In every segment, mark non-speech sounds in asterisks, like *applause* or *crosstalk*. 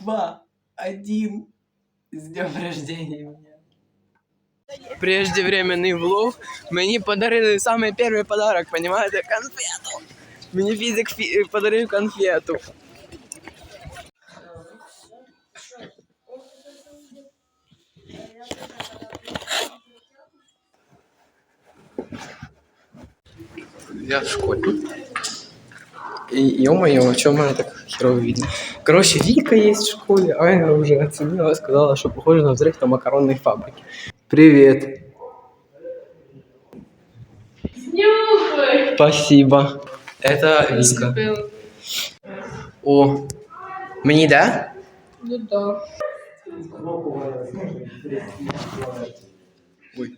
два, один. С днем рождения меня. Преждевременный влог. Мені подарили самый первый подарок, понимаете? Конфету. Мені фізик фі- подарив конфету. Я в школі. И, ё-моё, чё мене так Херово видно? Короче, Вика есть в школе, а я уже оценила, сказала, что похоже на взрыв на макаронной фабрике. Привет. Спасибо. Это Вика. О, мені да? Ну да. Ой.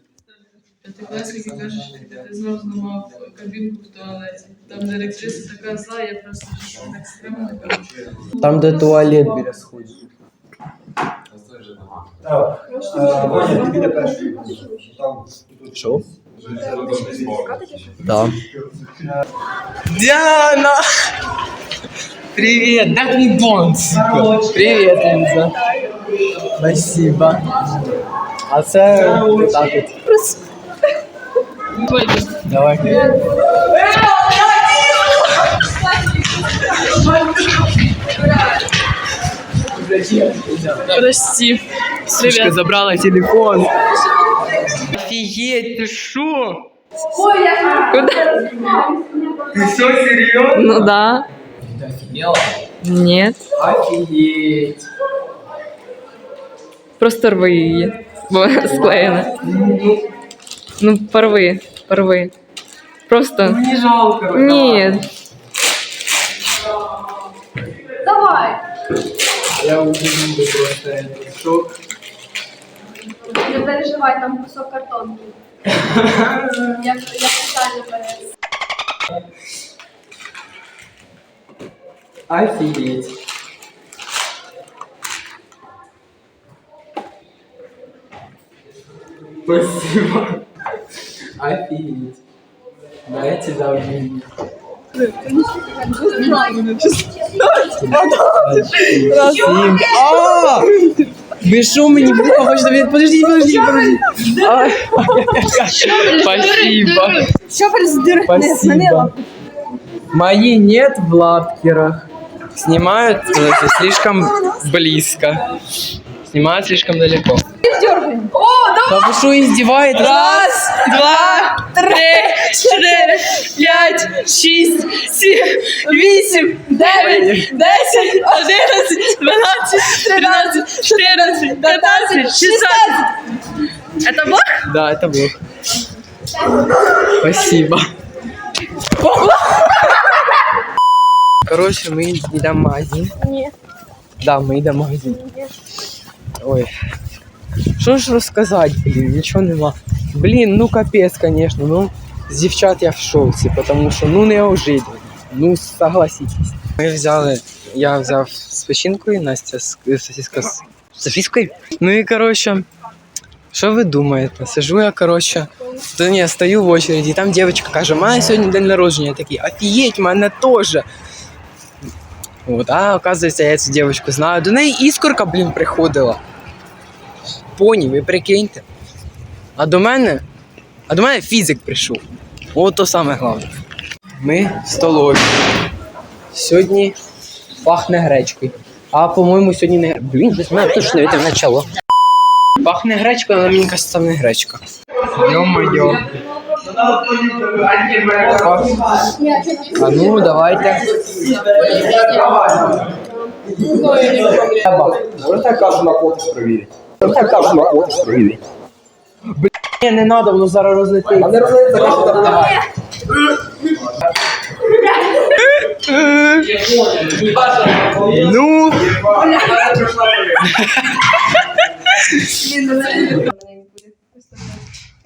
П'ятикласники кажуть, що ти знову зламав кабінку в туалеті. Там де електриса така зла, я просто так коротше. Там, де туалет біля сходів. Ваня, тобі не перший. Там. Що? Да. Диана! Привет, дай мне дон. Привет, Лиза. Спасибо. А це так от. Давай. Прости. Сушка забрала телефон. Офигеть, ты шо? Ты что, серьезно? Ну да. Ты офигела? Нет. Офигеть. Просто рви її. Бо склеєна. Ну, порви, порви. Просто. Мне жалко. Ні. Давай. Я увидел просто этот шок. Не переживай, там кусок картонки. *laughs* Я, я спеціально перес. Офигеть. Спасибо. Офигеть. Да, я тебя обниму. Спасибо. А! Ви що мені вуха хочете від... Подождіть, подождіть, подождіть. А, Спасибо. Що перездир? Спасибо. Мои нет в лапкерах. Снимают э, слишком близко. Снимают слишком далеко. Да вы что, издеваетесь? Раз, два, три, четыре, пять, шесть, семь, восемь, девять, десять, одиннадцать, двенадцать, тринадцать, четырнадцать, пятнадцать, шестнадцать. Это блок? Да, это блок. Спасибо. Короче, мы идем в магазин. Ні. Да, мы идем в магазин. Ой. Що ж розказати, блін, нічого нема. Блін, ну капець, конечно. Ну, з дівчат я в шоці, тому що ну неожиданно. Ну, согласитесь. Ми взяли, я взяв з печінкою, Настя з сосиска з сосискою. Ну і коротше, що ви думаєте? Сижу я, коротше, то ні, стою в очереді, там дівчинка каже, мене сьогодні день народження. Я такий, офігеть, мене теж. От, а оказується, я цю дівчинку знаю. До неї іскорка, блін, приходила. Поні, ви прикиньте. А до мене. А до мене фізик прийшов. От то саме головне. Ми в столові. Сьогодні пахне гречкою. А по-моєму, сьогодні не гречка. Блін, щось мене точно не начало. Пахне гречкою, але мені кажется, не гречка. Йо-моє. А ну, давайте. Можете кашу на фото перевірити? Можете кашу на фото перевірити? Ні, не треба, воно зараз розлетить. А не там давай. Ну.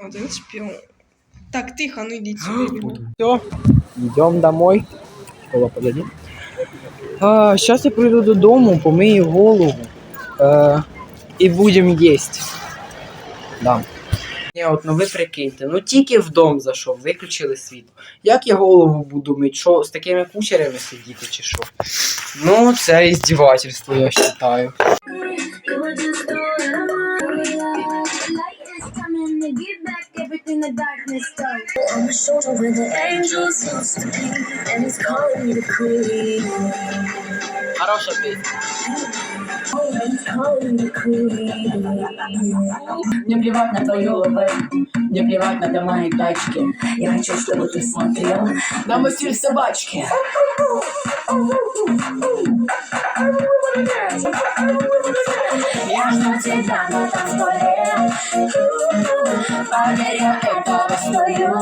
Один шпіон. Так, тихо, ну йдіть сюди. Все, идем домой. Школа, погоди. А, сейчас я приду додому, помию голову э, и будем есть. Да. Ні, от ну ви прикиньте, ну тільки в дом зайшов, виключили світло. Як я голову буду мити? Що, з такими кучерями сидіти чи що? Ну, це іздівательство, я вважаю. Хороша пісня. Мне плевать на твою ЛВ, мне плевать на дома и тачки. Я хочу, чтобы ты смотрел на стиль собачки. Я жду тебя на танцполе. Поверь, я этого стою.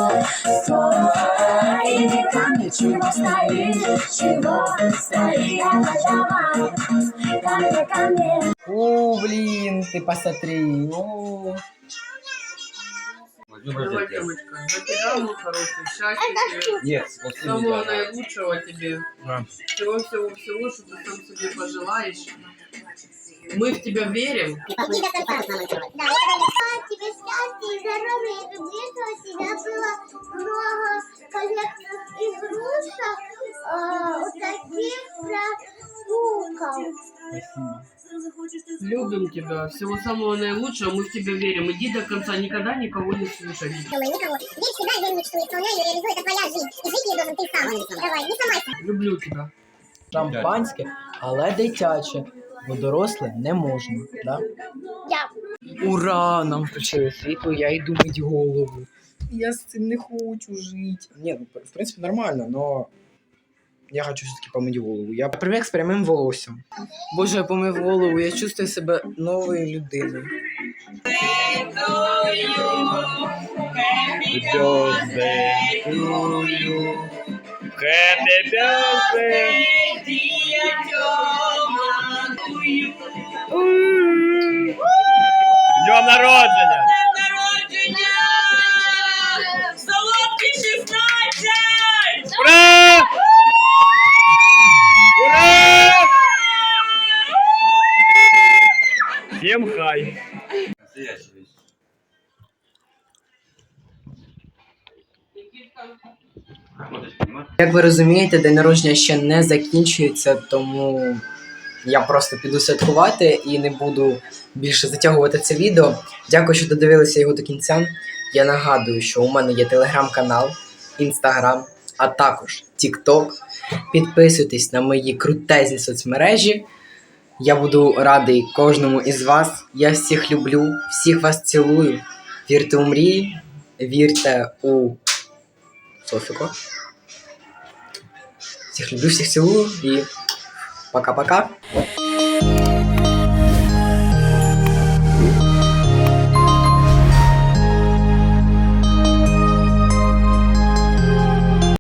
Ко мне, чего стоишь, чего стоишь, давай, ко мне. О, блін, ти посмотри. О. Давай, девочка, мой хороший, счастья тебе, Нет, самого наилучшего тебе, Да. всего-всего-всего, что ты сам себе пожелаешь. Мы в тебя верим. Тебе счастья и здоровья, и любви, чтобы у Любим тебя, всего самого наилучшего, мы в тебя верим. Иди до конца, никогда никого не слушай. Думаю, никого. Верь в себя, верь в мечту, исполняй ее, реализуй, это твоя жизнь. И жить ее должен ты сам. Давай, не сломайся. Люблю тебя. Шампанське, але дитяче, бо доросле не можна. Да? Я. Ура! Нам включили світло, я йду мить голову. Я з цим не хочу жити. Ні, ну в принципі нормально, но я хочу все-таки помити голову. Я прибіг з прямим волоссям. Боже, я помив голову, я чувствую себе новою людиною. Днем Як ви розумієте, день народження ще не закінчується, тому я просто піду святкувати і не буду більше затягувати це відео. Дякую, що додивилися його до кінця. Я нагадую, що у мене є телеграм-канал, інстаграм, а також TikTok. Підписуйтесь на мої крутезні соцмережі. Я буду радий кожному із вас. Я всіх люблю, всіх вас цілую. Вірте у мрії, вірте у Софіко. Всіх люблю, всех целую и пока-пока.